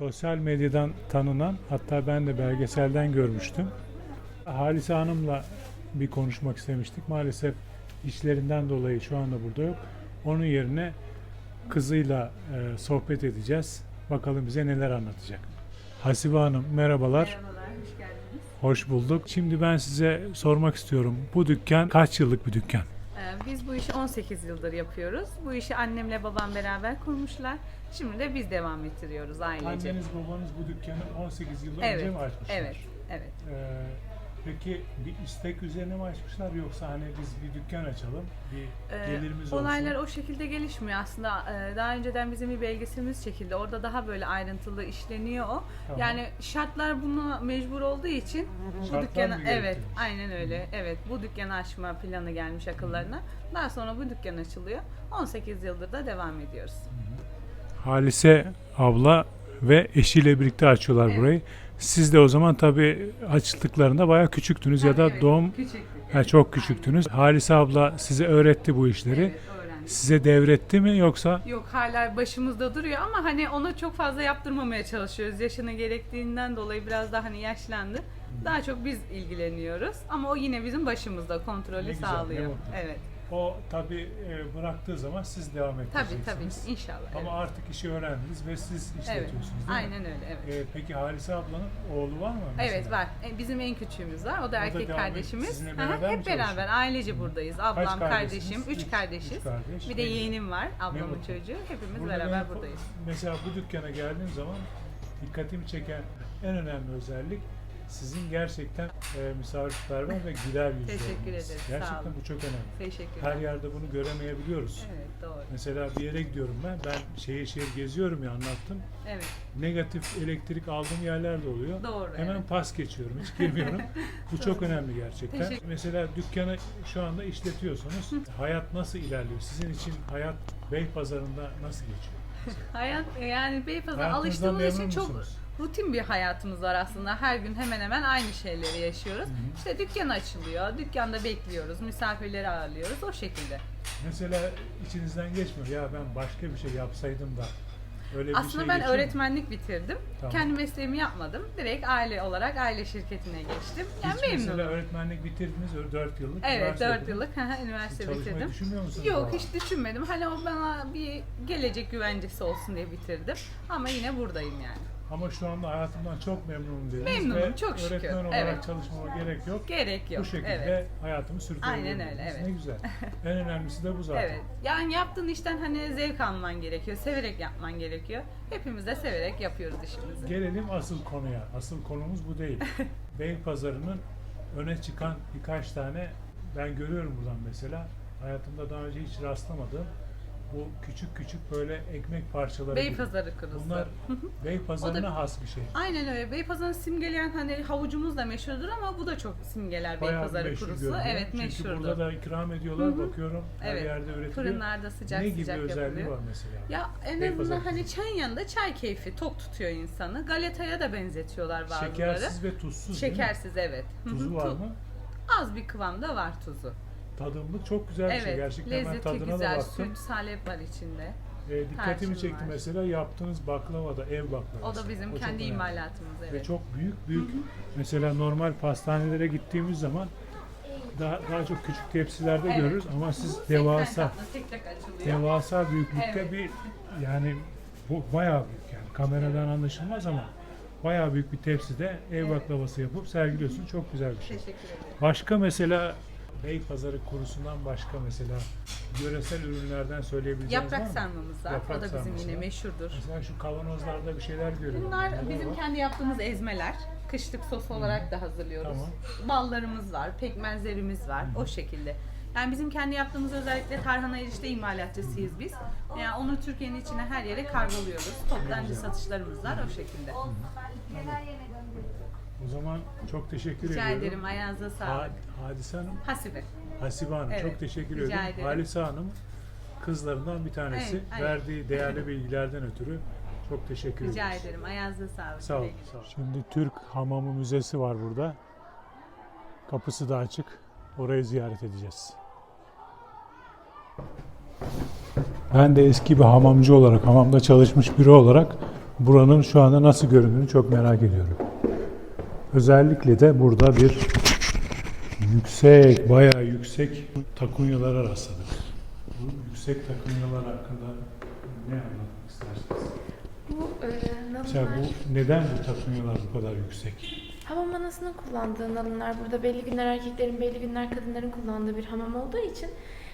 sosyal medyadan tanınan hatta ben de belgeselden görmüştüm. Halise Hanım'la bir konuşmak istemiştik. Maalesef işlerinden dolayı şu anda burada yok. Onun yerine kızıyla e, sohbet edeceğiz. Bakalım bize neler anlatacak. Hasibe Hanım merhabalar. Merhabalar, hoş geldiniz. Hoş bulduk. Şimdi ben size sormak istiyorum. Bu dükkan kaç yıllık bir dükkan? Ee, Biz bu işi 18 yıldır yapıyoruz. Bu işi annemle babam beraber kurmuşlar. Şimdi de biz devam ettiriyoruz ailece. Anneniz babanız bu dükkanı 18 yıl önce Evet, mi açmışlar? evet, evet. Ee, peki bir istek üzerine mi açmışlar yoksa hani biz bir dükkan açalım, bir Ee, gelirimiz Olaylar olsun? o şekilde gelişmiyor aslında. Ee, Daha önceden bizim bir belgeselimiz çekildi. Orada daha böyle ayrıntılı işleniyor o. Tamam. Yani şartlar buna mecbur olduğu için bu Şartlar dükkana mı evet gerektirmiş? aynen öyle. Evet bu dükkanı açma planı gelmiş akıllarına. Daha sonra bu dükkan açılıyor. 18 yıldır da devam ediyoruz. Halise abla ve eşiyle birlikte açıyorlar Evet. burayı. Siz de o zaman tabii açtıklarında bayağı küçüktünüz ya da Evet, doğum küçüktük. ha, çok küçüktünüz. Halise abla size öğretti bu işleri. Evet. Size devretti mi yoksa Yok hala başımızda duruyor ama hani onu çok fazla yaptırmamaya çalışıyoruz. Yaşını gerektiğinden dolayı biraz daha hani yaşlandı. Daha çok biz ilgileniyoruz ama o yine bizim başımızda kontrolü Ne güzel, ne sağlıyor. mutlu. Evet. O tabii e, bıraktığı zaman siz devam Tabii edeceksiniz. tabii inşallah. Ama evet. artık işi öğrendiniz ve siz evet. işletiyorsunuz değil mi? Aynen öyle evet. Ee, peki Halise ablanın oğlu var mı? mesela? Evet var. E, Bizim en küçüğümüz var. O da erkek devam ediyor. kardeşimiz. Beraber mi Hep beraber ailece buradayız. Ablam, kardeşim, üç, Üç- kardeşiz. üç kardeş. Bir de yeğenim var, ablamın çocuğu. Hepimiz Burada beraber benim- buradayız. Mesela bu dükkana geldiğim zaman dikkatimi çeken en önemli özellik sizin gerçekten e, misafirperver ve güler yüzlü Teşekkür olmanız. sağ Gerçekten olun. bu çok önemli. Teşekkürler. Her yerde bunu göremeyebiliyoruz. Evet doğru. Mesela bir yere gidiyorum ben. Ben şehir şehir geziyorum ya anlattım. Evet Negatif elektrik aldığım yerler de oluyor. doğru. Hemen evet. pas geçiyorum. Hiç girmiyorum. Bu çok önemli gerçekten. Teşekkür- Mesela dükkanı şu anda işletiyorsunuz. hayat nasıl ilerliyor? Sizin için hayat Beypazarı'nda nasıl geçiyor? Hayat yani Beypazar'a Hayatınızdan alıştığımız için çok musunuz? Rutin bir hayatımız var aslında. Her gün hemen hemen aynı şeyleri yaşıyoruz. Hı hı. İşte dükkan açılıyor, dükkanda bekliyoruz, misafirleri ağırlıyoruz o şekilde. Mesela içinizden geçmiyor. Ya ben başka bir şey yapsaydım da öyle bir Aslında şey ben geçiyor öğretmenlik bitirdim. Tamam. Kendi mesleğimi yapmadım. Direkt aile olarak aile şirketine geçtim. Yani Hiç mesela öğretmenlik bitirdiniz 4 yıllık. Evet üniversite 4 okudunuz. yıllık üniversite Çalışmayı bitirdim. düşünmüyor musunuz? Yok daha? hiç düşünmedim. Hani o bana bir gelecek güvencesi olsun diye bitirdim. Ama yine buradayım yani. Ama şu anda hayatımdan çok memnunum dediniz. Memnunum, ve çok şükür. Öğretmen olarak Evet. çalışmama gerek yok. Gerek yok. Bu şekilde Evet. hayatımı sürdürebilirim. Aynen öyle, evet. Ne güzel. en önemlisi de bu zaten. Evet. Yani yaptığın işten hani zevk alman gerekiyor. Severek yapman gerekiyor. Hepimiz de severek yapıyoruz işimizi. Gelelim asıl konuya. Asıl konumuz bu değil. Beypazarı'nın öne çıkan birkaç tane ben görüyorum buradan mesela. Hayatımda daha önce hiç rastlamadığım bu küçük küçük böyle ekmek parçaları. gibi. Beypazarı kurusu. Bunlar O Beypazarı'na da- has bir şey. Aynen öyle. Beypazarı'nı simgeleyen hani havucumuz da meşhurdur ama bu da çok simgeler Bayağı Beypazarı meşhur kurusu. görünüyor. Evet Çünkü meşhurdur. burada da ikram ediyorlar bakıyorum. Her Evet. yerde üretiliyor. Fırınlarda sıcak ne gibi sıcak özelliği yapılıyor. var mesela? Ya en Beypazarı azından hani kurusu. çayın yanında çay keyfi tok tutuyor insanı. Galetaya da benzetiyorlar bazıları. Şekersiz ve tuzsuz değil mi? Şekersiz evet. Hı hı, Tuzu var tu- mı? Az bir kıvamda var tuzu. Tadımlık çok güzel bir şey. Gerçekten ben lezzeti tadına da güzel. baktım. Süt, salep var içinde. E, dikkatimi tarçın çekti var. mesela yaptığınız baklava da ev baklavası. O da bizim çok kendi önemli. imalatımız evet. Ve çok büyük büyük. Mesela normal pastanelere gittiğimiz zaman daha, daha çok küçük tepsilerde Evet. görürüz ama siz devasa 80 katlı tek tek açılıyor. devasa büyüklükte Evet. bir yani bu bayağı büyük yani kameradan anlaşılmaz ama bayağı büyük bir tepside ev baklavası yapıp sergiliyorsun. Çok güzel bir şey. Teşekkür ederim. Başka mesela Beypazarı kurusundan başka mesela yöresel ürünlerden söyleyebileceğiniz var Yaprak mı? sarmamız var. Yaprak o da bizim sarması yine var. meşhurdur. Mesela şu kavanozlarda bir şeyler görüyorum. Bunlar Neler bizim var? kendi yaptığımız ezmeler. Kışlık sos olarak da hazırlıyoruz. Ballarımız var, pekmezlerimiz var. O şekilde. Yani bizim kendi yaptığımız özellikle tarhana erişte imalatçısıyız biz. Yani onu Türkiye'nin içine her yere kargoluyoruz. Toptancı satışlarımız var o şekilde. O zaman çok teşekkür Rica ediyorum. ederim. Ayağınıza Ha- sağlık. Hadise Hanım, Hasibe. Hasibe Hanım Evet, çok teşekkür rica ediyorum. ederim. Halise Hanım kızlarından bir tanesi. Evet, evet. Verdiği değerli bilgilerden ötürü çok teşekkür Rica ederiz. ederim. Ayağınıza sağlık. Sağ ol. Güle güle. sağ ol. Şimdi Türk Hamamı Müzesi var burada. Kapısı da açık. Orayı ziyaret edeceğiz. Ben de eski bir hamamcı olarak, hamamda çalışmış biri olarak buranın şu anda nasıl göründüğünü çok merak ediyorum. Özellikle de burada bir yüksek, bayağı yüksek takunyalara rastladık. Bu yüksek takunyalar hakkında ne anlatmak istersiniz? Bu e, Mesela nalınlar, bu neden bu takunyalar bu kadar yüksek? hamam anasının kullandığı nalınlar burada belli günler erkeklerin, belli günler kadınların kullandığı bir hamam olduğu için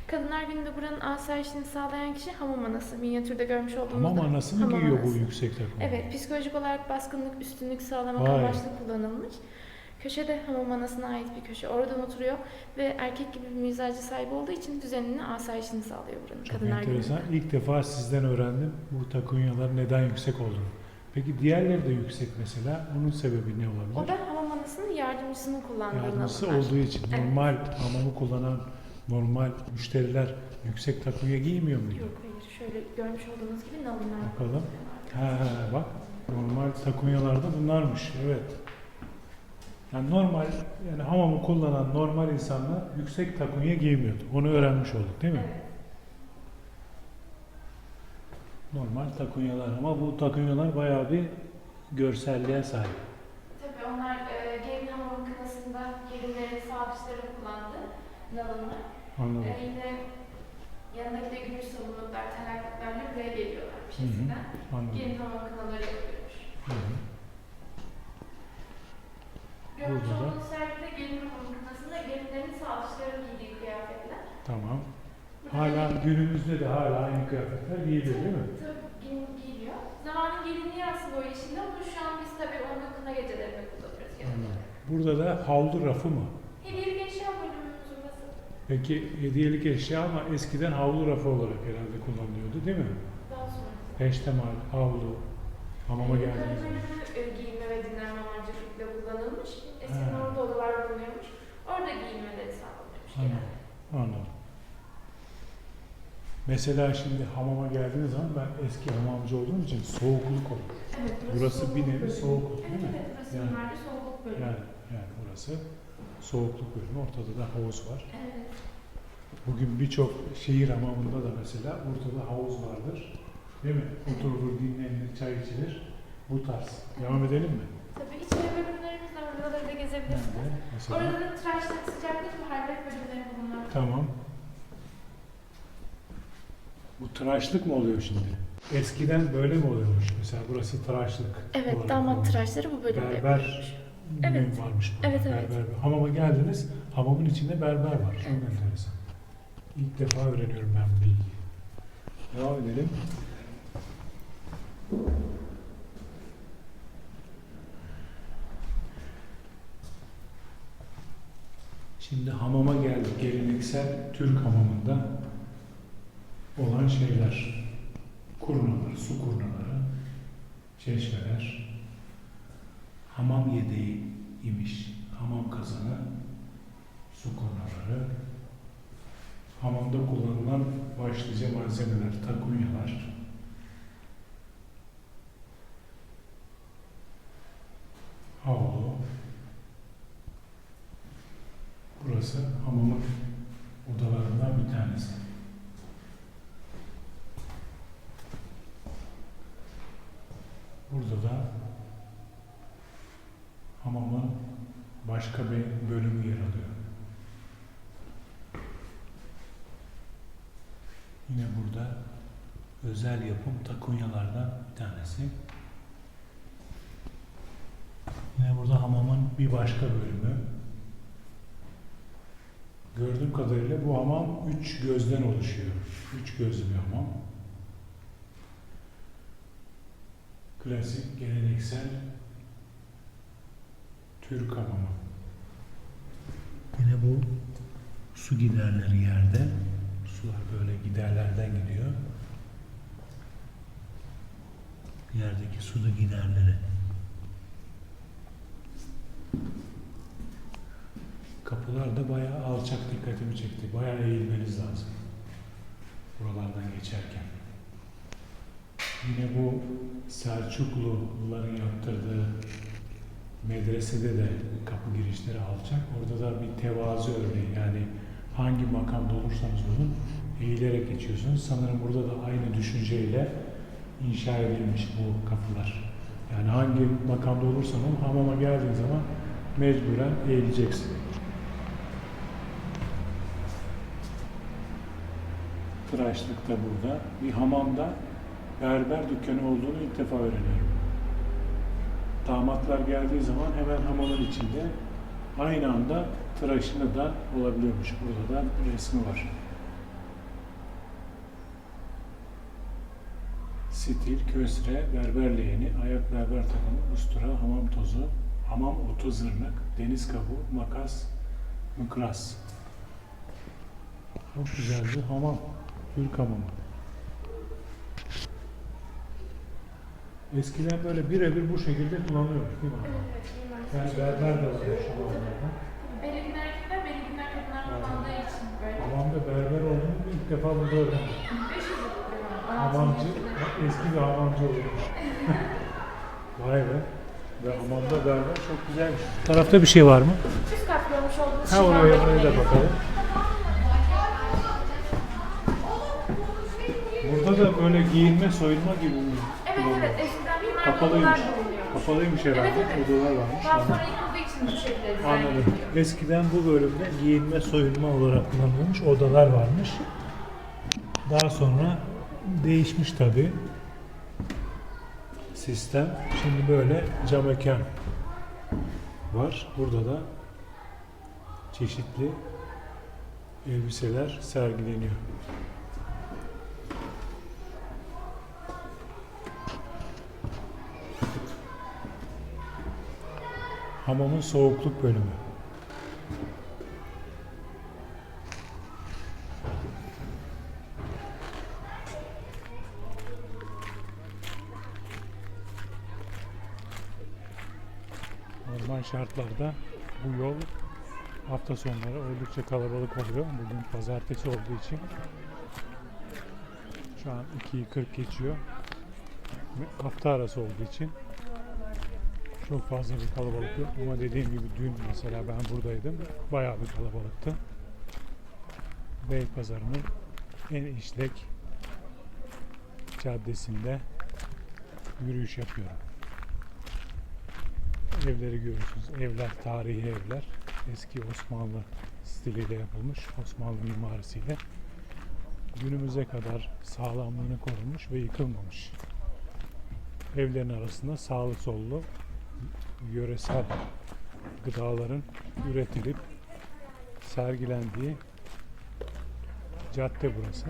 Kadınlar Günü'nde buranın asayişini sağlayan kişi hamam anası. Minyatürde görmüş olduğumuz Hamam anası mı hamam giyiyor bu anası. yüksek takunya? Evet, psikolojik olarak baskınlık, üstünlük sağlamak Vay. amaçlı kullanılmış. Köşede hamam anasına ait bir köşe. Oradan oturuyor ve erkek gibi bir mizacı sahibi olduğu için düzenini, asayişini sağlıyor buranın Çok Kadınlar enteresan. Günü'nde. İlk defa sizden öğrendim bu takunyalar neden yüksek olduğunu. Peki diğerleri de yüksek mesela. Bunun sebebi ne olabilir? O da hamam anasının yardımcısının kullandığı Yardımcısı nalınlar. olduğu için normal hamamı kullanan normal müşteriler yüksek takunya giymiyor mu? Yok hayır, şöyle görmüş olduğunuz gibi nalınlar. Bakalım. Ha, ha, bak normal takunyalarda bunlarmış. Evet. Yani normal yani hamamı kullanan normal insanlar yüksek takunya giymiyordu. Onu öğrenmiş olduk değil mi? Evet. Normal takunyalar ama bu takunyalar bayağı bir görselliğe sahip. Tabii onlar e, gelin hamam kınasında gelinlerin sağlıkçıların kullandığı nalınlar. Anladım. E, yine yanındaki de gümüş sabunluklar, tenaklıklarla buraya geliyorlar eskiden. Anladım. Gelin hamam kınaları yapıyormuş. Görmüş olduğunuz sergide gelin hamam kınasında gelinlerin sağlıkçıların giydiği kıyafetler. Tamam. Hala günümüzde de hala aynı kıyafetler giyiliyor değil mi? Tabii giyiliyor. Zamanın gelinliği aslında o yeşilde ama şu an biz tabii onu kına gecelerinde kullanıyoruz Anladım. Burada da havlu rafı mı? Hediyelik eşya bölümümüz burası. Peki hediyelik eşya ama eskiden havlu rafı olarak herhalde kullanılıyordu değil mi? Daha sonra. Peştemal, havlu, hamama Yukarı geldiğiniz zaman. e, giyinme ve dinlenme amaçlı kullanılmış. Eskiden Ha. orada odalar bulunuyormuş. Orada giyinmeleri sağlanıyormuş genelde. Anladım. Mesela şimdi hamama geldiğiniz zaman ben eski hamamcı olduğum için soğukluk olur. Evet, Burası soğukluk bir nevi soğukluk Evet değil mi? evet, burası Yani- soğukluk bölümü. Yani, yani burası soğukluk bölümü. Ortada da havuz var. Evet. Bugün birçok şehir hamamında da mesela ortada havuz vardır. Değil mi? Oturulur, dinlenilir, çay içilir. Bu tarz. Devam edelim mi? Tabii içeri bölümlerimiz de var. Buraları da gezebilirsiniz. Nerede? Mesela. Orada da tıraşlık, sıcaklık ve hararet bölümleri bulunur. Tamam. Bu tıraşlık mı oluyor şimdi? Eskiden böyle mi oluyormuş? Mesela burası tıraşlık. Evet, olarak damat kullanılıyor. tıraşları bu bölümde Berber. Evet. mi varmış burada? Evet, evet. Berber. Hamama geldiniz, hamamın içinde berber var. Çok enteresan. İlk defa öğreniyorum ben bu bilgiyi. Devam edelim. Şimdi hamama geldik. Geleneksel Türk hamamında olan şeyler. Kurnalar, su kurnaları, çeşmeler, hamam yedeği imiş, hamam kazanı, su kurnaları, hamamda kullanılan başlıca malzemeler, takunyalar, havlu, burası hamamın odalarından bir tanesi. Burada da hamamın başka bir bölümü yer alıyor. Yine burada özel yapım takunyalardan bir tanesi. Yine burada hamamın bir başka bölümü. Gördüğüm kadarıyla bu hamam üç gözden oluşuyor. Üç gözlü bir hamam. Klasik, geleneksel Türk hamamı. Yine bu su giderleri yerde. Sular böyle giderlerden gidiyor. Yerdeki su da giderleri. Kapılar da bayağı alçak dikkatimi çekti. Bayağı eğilmeniz lazım. Buralardan geçerken. Yine bu Selçukluların yaptırdığı medresede de kapı girişleri alçak. Orada da bir tevazu örneği yani hangi makamda olursanız olun eğilerek geçiyorsunuz. Sanırım burada da aynı düşünceyle inşa edilmiş bu kapılar. Yani hangi makamda olursan ol hamama geldiğin zaman mecburen eğileceksin. Tıraşlık da burada. Bir hamamda berber dükkanı olduğunu ilk defa öğreniyorum. Damatlar geldiği zaman hemen hamamın içinde aynı anda tıraşını da olabiliyormuş. Burada da resmi var. Stil, kösre, berber leğeni, ayak berber takımı, ustura, hamam tozu, hamam otu zırnık, deniz kabuğu, makas, mıkras. Çok güzel bir hamam. Türk hamamı. Eskiden böyle birebir bu şekilde kullanılıyormuş değil mi? Yani berber de var şu hamamlarda. Belirgin erkekler, belirgin kadınlar kullandığı için böyle. Hamamda berber olduğunu ilk defa burada öğrendim. 500 yıllık bir hamam. Hamamcı, eski bir hamamcı oluyormuş. Vay be. Ve hamamda berber çok güzelmiş. Bu tarafta bir şey var mı? Üst kat görmüş olduğunuz Ha oraya, oraya da bakalım. Burada da böyle giyinme, soyunma gibi mi? Evet evet eskiden bunlar Kapalıymış. Kapalıymış herhalde. Evet, evet. Odalar varmış. Daha Anladım. sonra yıkıldığı için bu şekilde dizayn Anladım. ediliyor. Eskiden bu bölümde giyinme, soyunma olarak kullanılmış odalar varmış. Daha sonra değişmiş tabi sistem. Şimdi böyle cam mekan var. Burada da çeşitli elbiseler sergileniyor. Hamamın soğukluk bölümü. Normal şartlarda bu yol hafta sonları oldukça kalabalık oluyor. Bugün pazartesi olduğu için şu an 2'yi 40 geçiyor. Hafta arası olduğu için çok fazla bir kalabalık yok. Ama dediğim gibi dün mesela ben buradaydım. Bayağı bir kalabalıktı. Beypazarı'nın en işlek caddesinde yürüyüş yapıyorum. Evleri görüyorsunuz. Evler tarihi evler. Eski Osmanlı stiliyle yapılmış. Osmanlı mimarisiyle. Günümüze kadar sağlamlığını korunmuş ve yıkılmamış. Evlerin arasında sağlı sollu yöresel gıdaların üretilip sergilendiği cadde burası.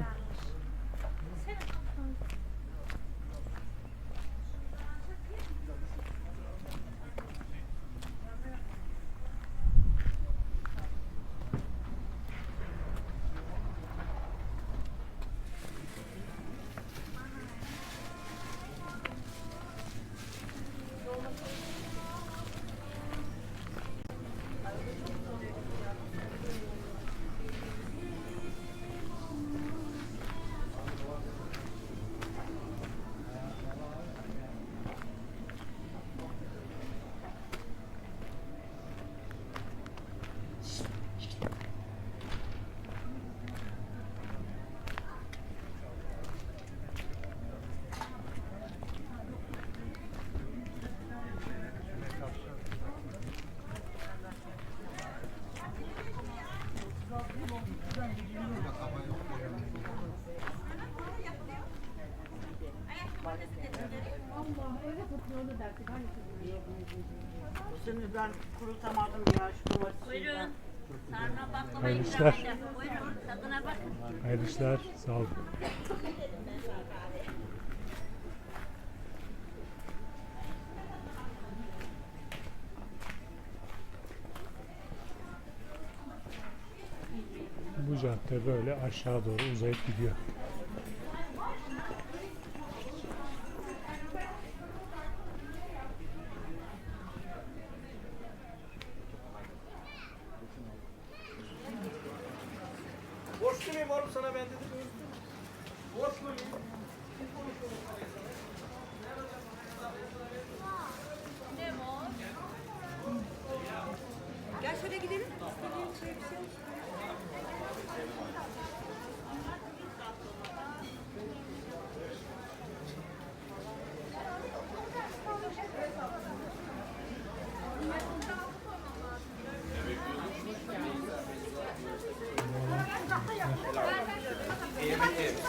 Şimdi ben kurutamadım ya şu domatesi. Buyurun. Sarma baklava Hayırlı ikram işler. eder. Buyurun tadına bakın. Hayırlı işler. Sağ olun. Bu cadde böyle aşağı doğru uzayıp gidiyor.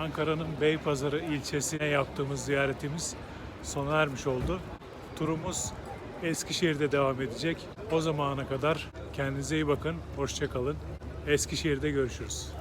Ankara'nın Beypazarı ilçesine yaptığımız ziyaretimiz sona ermiş oldu. Turumuz Eskişehir'de devam edecek. O zamana kadar kendinize iyi bakın, hoşça kalın. Eskişehir'de görüşürüz.